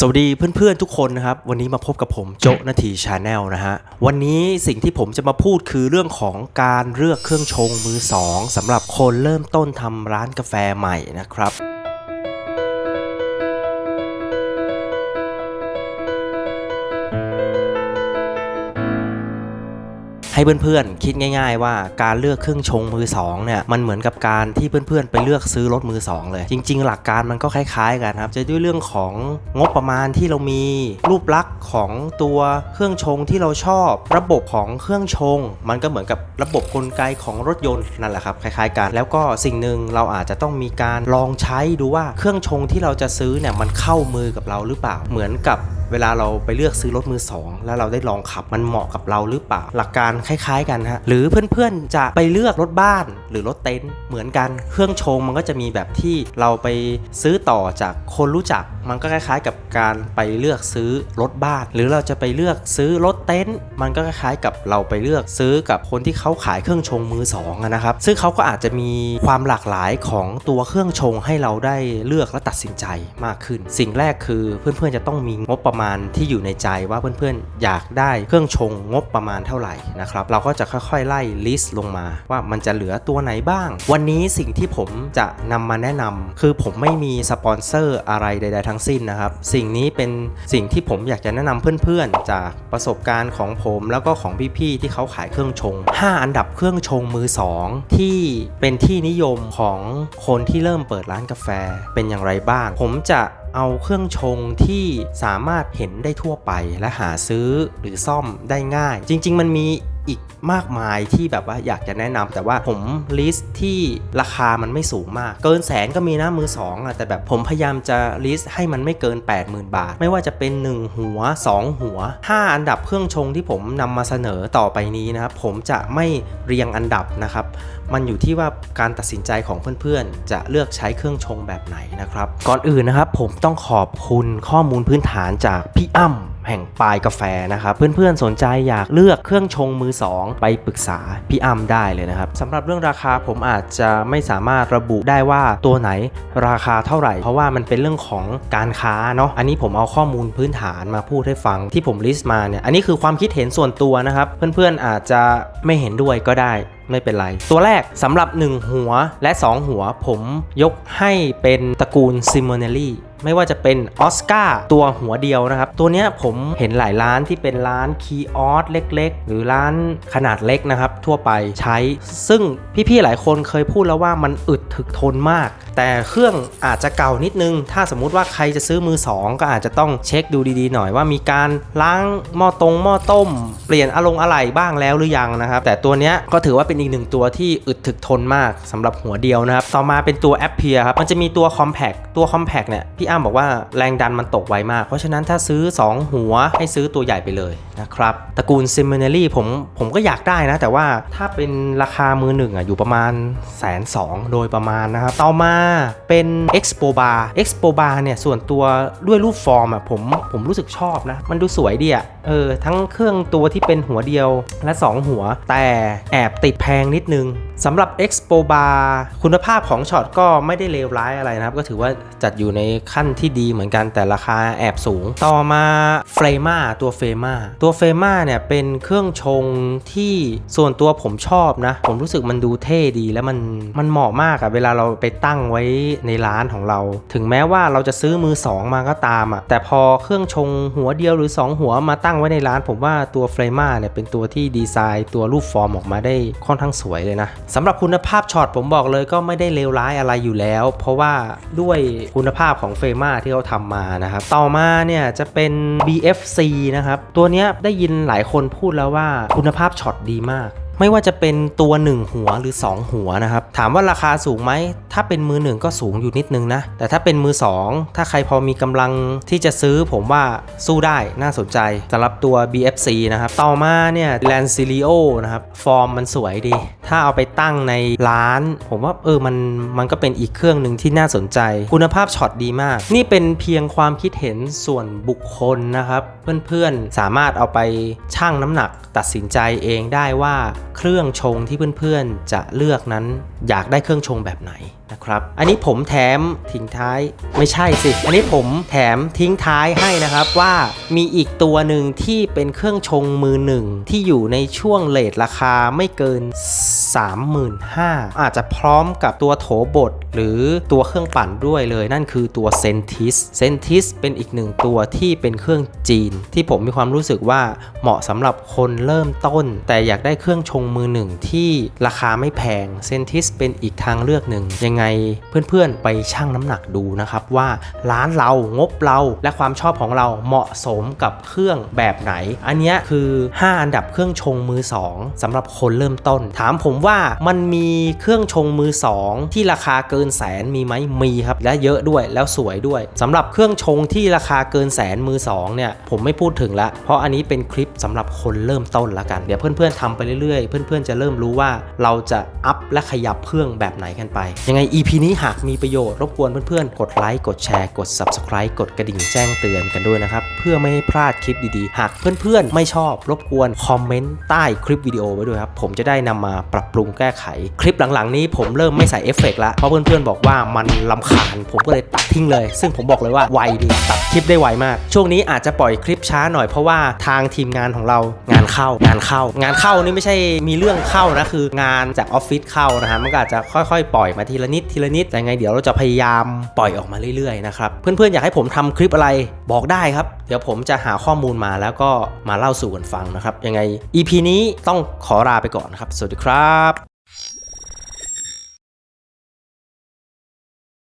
สวัสดีเพื่อนๆทุกคนนะครับ วันนี้มาพบกับผมโจนาทีชาแนลนะฮะ วันนี้สิ่งที่ผมจะมาพูดคือเรื่องของการเลือกเครื่องชงมือสองสำหรับคนเริ่มต้นทำร้านกาแฟใหม่นะครับ ให้เพื่อนๆ คิดง่าย ๆ ว่าการเลือกเครื่องชงมือสองเนี่ยมันเหมือนกับการที่เพื่อนๆ ไปเลือกซื้อรถมือสองเลย จริง ๆ หลักการมันก็คล้ายๆ กันครับจะด้วยเรื่องของงบประมาณที่เรามีรูปลักษณ์ของตัวเครื่องชงที่เราชอบ ระบบของเครื่องชง มันก็เหมือนกับระบบกลไกของรถยนต์นั่นแหละครับคล้ายๆ กัน แล้วก็สิ่งหนึ่งเราอาจจะต้องมีการลองใช้ดูว่าเครื่องชงที่เราจะซื้อเนี่ยมันเข้ามือกับเราหรือเปล่าเหมือนกับ เวลาเราไปเลือกซื้อรถมือสองแล้วเราได้ลองขับมันเหมาะกับเราหรือเปล่า หลักการคล้าย ๆ กันฮะหรือเพื่อนๆจะไปเลือกรถบ้านหรือรถเต็นท์เหมือนกันเครื่องชงมันก็จะมีแบบที่เราไปซื้อต่อจากคนรู้จัก มันก็คล้าย ๆ กับการไปเลือกซื้อรถบ้าน หรือเราจะไปเลือกซื้อรถเต็นท์มันก็คล้ายๆกับเราไปเลือกซื้อกับคนที่เขาขายเครื่องชงมือสองนะครับซึ่งเขาก็อาจจะมีความหลากหลายของตัวเครื่องชงให้เราได้เลือกและตัดสินใจมากขึ้น สิ่งแรกคือเพื่อนๆจะต้องมีงบประมาณที่อยู่ในใจว่าเพื่อนๆ อยากได้เครื่องชงงบประมาณเท่าไหร่นะครับเราก็จะค่อยๆ ไล่ลิสต์ลงมาว่ามันจะเหลือตัวไหนบ้าง วันนี้สิ่งที่ผมจะนำมาแนะนำคือผมไม่มีสปอนเซอร์อะไรใด ๆ ทั้งสิ้นนะครับ สิ่งนี้เป็นสิ่งที่ผมอยากจะแนะนำเพื่อนๆ จากประสบการณ์ของผมแล้วก็ของพี่ๆที่เขาขายเครื่องชง 5 อันดับเครื่องชงมือ 2 ที่เป็นที่นิยมของคนที่เริ่มเปิดร้านกาแฟเป็นอย่างไรบ้าง ผมจะ เอาเครื่องชงที่สามารถเห็นได้ทั่วไปและหาซื้อหรือซ่อมได้ง่าย จริง ๆ มันมี อีกมากมายที่แบบว่าอยากจะแนะนำแต่ว่าผมลิสต์ที่ราคามันไม่สูงมาก เกินแสนก็มีนะมือสองอะแต่แบบผมพยายามจะลิสต์ให้มันไม่เกิน 80,000 บาท ไม่ว่าจะเป็น 1 หัว 2 หัว 5 อันดับเครื่องชงที่ผมนำมาเสนอต่อไปนี้นะครับผมจะไม่เรียงอันดับนะครับมันอยู่ที่ว่าการตัดสินใจของเพื่อนๆ จะเลือกใช้เครื่องชงแบบไหนนะครับก่อนอื่นนะครับผมต้องขอบคุณข้อมูลพื้นฐานจากพี่อ้ำ แห่งปลายกาแฟนะครับเพื่อนๆสนใจอยากเลือกเครื่องชงมือ 2 ไปปรึกษาพี่อ้ำได้เลยนะครับสำหรับเรื่องราคาผมอาจจะไม่สามารถระบุได้ว่าตัวไหนราคาเท่าไหร่ เพราะว่ามันเป็นเรื่องของการค้าเนาะอันนี้ผมเอาข้อมูลพื้นฐานมาพูดให้ฟังที่ผมลิสต์มาเนี่ยอันนี้คือความคิดเห็นส่วนตัวนะครับ เพื่อนๆอาจจะไม่เห็นด้วยก็ได้ไม่เป็นไร ตัวแรกสำหรับ 1 หัวและ 2 หัวผมยกให้เป็นตระกูลซิม o เนลลี่ ไม่ว่าจะเป็นออสการ์ตัวหัวเดียวนะครับ ตัวนี้ผมเห็นหลายร้านที่เป็นร้านคีออสเล็ก ๆ หรือร้านขนาดเล็กนะครับ ทั่วไปใช้ ซึ่งพี่ๆหลายคนเคยพูดแล้วว่ามันอึดถึกทนมาก แต่เครื่องอาจจะเก่านิดนึง ถ้าสมมุติว่าใครจะซื้อมือ 2 ก็อาจจะต้องเช็คดูดีๆหน่อยว่ามีการล้างหม้อตรงหม้อต้ม เปลี่ยนอารมณ์อะไรบ้างแล้วหรือยังนะครับ แต่ตัวนี้ก็ถือว่าเป็นอีกหนึ่งตัวที่อึดถึกทนมากสำหรับหัวเดียวนะครับ ต่อมาเป็นตัวแอปเพียครับมันจะมีตัว Compact ตัว Compact เนี่ยพี่อ้ำบอกว่าแรงดันมันตกไวมาก เพราะฉะนั้นถ้าซื้อ 2 หัวให้ซื้อตัวใหญ่ไปเลยนะครับตระกูลซิมเนอรี่ผมผมก็อยากได้นะ แต่ว่าถ้าเป็นราคามือหนึ่งอะอยู่ประมาณแสนสองโดยประมาณนะครับต่อมาเป็น Expo Bar Expo Bar เนี่ยส่วนตัวด้วยรูปฟอร์มอะผมผมรู้สึกชอบนะ มันดูสวยดีอะเออทั้งเครื่องตัวที่เป็นหัวเดียวและ 2 หัว แต่แอบติดแพงนิดนึงสำหรับ Expo Bar คุณภาพของช็อตก็ไม่ได้เลวร้ายอะไรนะครับ ก็ถือว่าจัดอยู่ในขั้นที่ดีเหมือนกันแต่ราคาแอบสูง ต่อมาเฟรมาตัวเฟรมาตัวเฟรมาเนี่ยเป็นเครื่องชงที่ส่วนตัวผมชอบนะ ผมรู้สึกมันดูเท่ดีแล้วมันมันเหมาะมากอะเวลาเราไปตั้งไว้ในร้านของเรา ถึงแม้ว่าเราจะซื้อมือ 2 มาก็ตามอะแต่พอเครื่องชงหัวเดียวหรือ 2 หัวมาตั้งไว้ในร้านผมว่าตัวเฟรมาเนี่ยเป็นตัวที่ดีไซน์ตัวรูปฟอร์มออกมาได้ค่อนข้างสวยเลยนะสำหรับคุณภาพช็อตผมบอกเลยก็ไม่ได้เลวร้ายอะไรอยู่แล้ว เพราะว่าด้วยคุณภาพของเฟรมาที่เขาทำมานะครับต่อมาเนี่ยจะเป็น BFC นะครับตัวนี้ได้ยินหลายคนพูดแล้วว่าคุณภาพช็อตดีมาก ไม่ว่าจะเป็นตัว 1 หัวหรือ 2 หัวนะครับ ถามว่าราคาสูงไหม ถ้าเป็นมือหนึ่งก็สูงอยู่นิดนึงนะ แต่ถ้าเป็นมือ 2 ถ้าใครพอมีกำลังที่จะซื้อผมว่าสู้ได้น่าสนใจสำหรับตัว BFC นะครับ ต่อมาเนี่ย l a n c i l i o นะครับ ฟอร์มมันสวยดี ถ้าเอาไปตั้งในร้าน ผมว่าเออมันมันก็เป็นอีกเครื่องหนึ่งที่น่าสนใจ คุณภาพช็อตดีมาก นี่เป็นเพียงความคิดเห็นส่วนบุคคลนะครับ เพื่อนๆสามารถเอาไปชั่งน้ำหนักตัดสินใจเองได้ว่าเครื่องชงที่เพื่อนๆจะเลือกนั้น อยากได้เครื่องชงแบบไหนนะครับ อันนี้ผมแถมทิ้งท้ายไม่ใช่สิ อันนี้ผมแถมทิ้งท้ายให้นะครับว่ามีอีกตัวหนึ่งที่เป็นเครื่องชงมือหนึ่งที่อยู่ในช่วงเลทราคาไม่เกิน 35,000 อาจจะพร้อมกับตัวโถบดหรือตัวเครื่องปั่นด้วยเลย นั่นคือตัว Sentis Sentis เป็นอีกหนึ่งตัวที่เป็นเครื่องจีน ที่ผมมีความรู้สึกว่าเหมาะสำหรับคนเริ่มต้น แต่อยากได้เครื่องชงมือหนึ่งที่ราคาไม่แพง Sentis เป็นอีกทางเลือกหนึ่งยังไงเพื่อนๆไปชั่งน้ำหนักดูนะครับว่าร้านเรางบเราและความชอบของเราเหมาะสมกับเครื่องแบบไหน อันนี้คือ 5 อันดับเครื่องชงมือ 2สำหรับคนเริ่มต้น ถามผมว่ามันมีเครื่องชงมือ 2 ที่ราคาเกินแสนมีไหมมีครับ และเยอะด้วยแล้วสวยด้วยสำหรับเครื่องชงที่ราคาเกินแสนมือ 2 เนี่ย ผมไม่พูดถึงละ เพราะอันนี้เป็นคลิปสำหรับคนเริ่มต้นละกัน เดี๋ยวเพื่อนๆทำไปเรื่อยๆ เพื่อนๆจะเริ่มรู้ว่าเราจะอัพและขยับเครื่องแบบไหนกันไปยังไง EP นี้หากมีประโยชน์รบกวนเพื่อนๆ กดไลค์กดแชร์กด Subscribe กดกระดิ่งแจ้งเตือนกันด้วยนะครับ เพื่อไม่ให้พลาดคลิปดีๆ หากเพื่อนๆ ไม่ชอบรบกวนคอมเมนต์ใต้คลิปวิดีโอไว้ด้วยครับ ผมจะได้นำมาปรับปรุงแก้ไข คลิปหลังๆ นี้ผมเริ่มไม่ใส่เอฟเฟกต์ละเพราะเพื่อนๆบอกว่ามันลำคาญ ผมก็เลยตัดทิ้งเลย ซึ่งผมบอกเลยว่าไวดีตัดคลิปได้ไวมาก ช่วงนี้อาจจะปล่อยคลิปช้าหน่อยเพราะว่าทางทีมงานของเรางานเข้างานเข้า งานเข้านี่ไม่ใช่มีเรื่องเข้านะคืองานจากออฟฟิศเข้านะฮะมันก็อาจจะค่อยๆ ปล่อยมาทีละนิดทีละนิดแต่ไงเดี๋ยวเราจะพยายามปล่อยออกมาเรื่อยๆนะครับเพื่อนๆอยากให้ผมทำคลิปอะไรบอกได้ครับ เดี๋ยวผมจะหาข้อมูลมาแล้วก็มาเล่าสู่กันฟังนะครับ ยังไง EP นี้ต้องขอลาไปก่อนนะครับ สวัสดีครับ